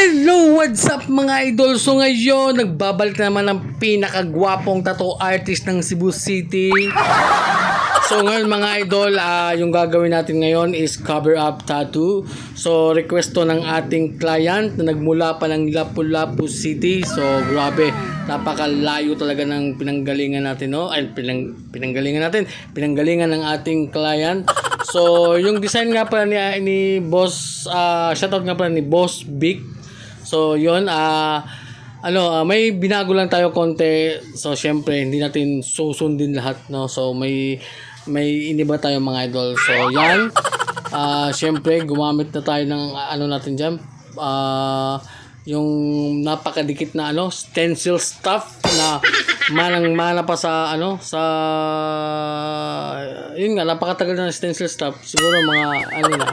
Hello! What's up mga idol? So ngayon, nagbabalik na naman ang pinakagwapong tattoo artist ng Cebu City. So ngayon mga idol, ah, yung gagawin natin ngayon is cover up tattoo. So request to ng ating client na nagmula pa ng Lapu-Lapu City. So grabe, napakalayo talaga ng pinanggalingan natin, no? Ay, pinang, pinanggalingan natin, pinanggalingan ng ating client. So yung design nga pala ni, ni Boss, ah, shoutout nga pala ni Boss Big. So yun, ah, ano, ah, may binago lang tayo konti. So syempre, hindi natin susundin lahat, no? So may may iniba tayo mga idol. So yan. Ah, syempre gumamit na tayo ng ano natin diyan. Ah, yung napakadikit na ano, stencil stuff na manang mana pa sa ano, sa yun nga napakatagal na stencil stuff. Siguro mga ano na,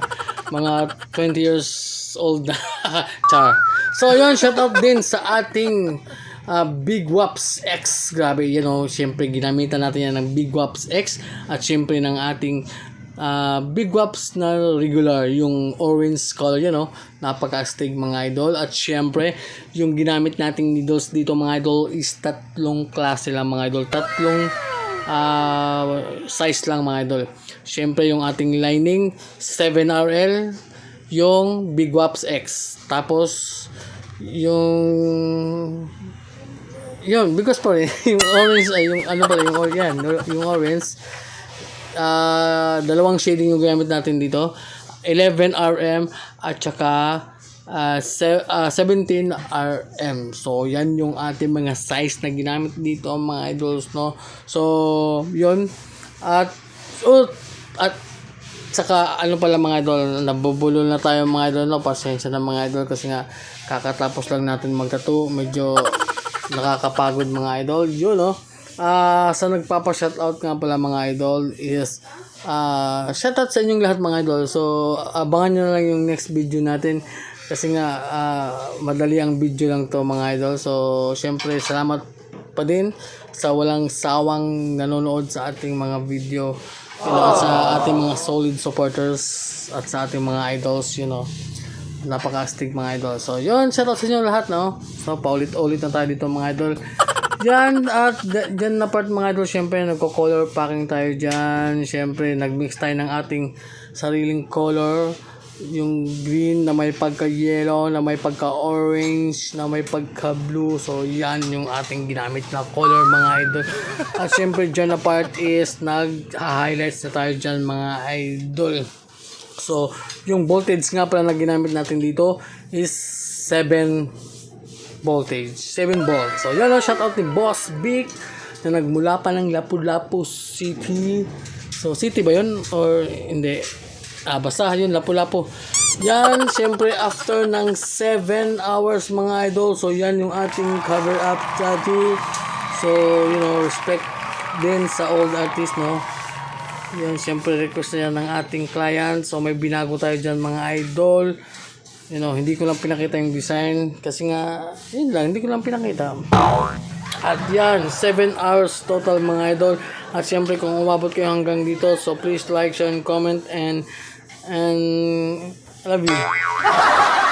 mga 20 years old na. Char. So yun, shout out din sa ating uh, Big Waps X. Grabe, you know, syempre ginamitan natin yan ng Big Waps X at syempre ng ating uh, Big Waps na regular, yung orange color, you know, napaka-astig mga idol. At syempre, yung ginamit nating needles dito mga idol is tatlong klase lang mga idol. Tatlong uh, size lang mga idol. Syempre, yung ating lining, 7RL, yung Big Waps X. Tapos, yung yun, because pa rin, yung orange, ay yung ano pala, yung, yan, yung orange, ah dalawang shading yung gamit natin dito. 11 RM at saka ah, se- ah, 17 RM. So, yan yung ating mga size na ginamit dito mga idols, no? So, yun. At, oh, at Saka ano pala mga idol, nabubulol na tayo mga idol, no? Pasensya na mga idol kasi nga kakatapos lang natin magtattoo. Medyo nakakapagod mga idol. Yun, no? Ah, sa nagpapa-shoutout nga pala mga idol is ah shoutout sa inyong lahat mga idol. So, abangan nyo na lang yung next video natin kasi nga ah, madali ang video lang to mga idol. So, syempre salamat pa din sa walang sawang nanonood sa ating mga video you know, at sa ating mga solid supporters at sa ating mga idols, you know. Napaka-astig mga idol. So, yun, shout out sa inyo lahat, no? So, paulit-ulit na tayo dito mga idol. Diyan, at d- dyan na part mga idol, syempre, nagko-color packing tayo dyan. Syempre, nagmix tayo ng ating sariling color. Yung green na may pagka-yellow, na may pagka-orange, na may pagka-blue. So, yan yung ating ginamit na color mga idol. At syempre, dyan na part is nag-highlights na tayo dyan mga idol. So, yung voltage nga pala na ginamit natin dito is 7 voltage. 7 volts. So, yan o, shout out ni Boss Big na nagmula pa ng Lapu-Lapu City. So, city ba yun? Or hindi? Ah, basta yun, Lapu-Lapu. Yan, syempre, after ng 7 hours mga idol. So, yan yung ating cover up tattoo. So, you know, respect din sa old artist, no? Yan, syempre request na yan ng ating client. So, may binago tayo dyan mga idol. You know, hindi ko lang pinakita yung design. Kasi nga, yun lang, hindi ko lang pinakita. At yan, 7 hours total mga idol. At syempre kung umabot kayo hanggang dito, so please like, share, and comment. And, and, I love you.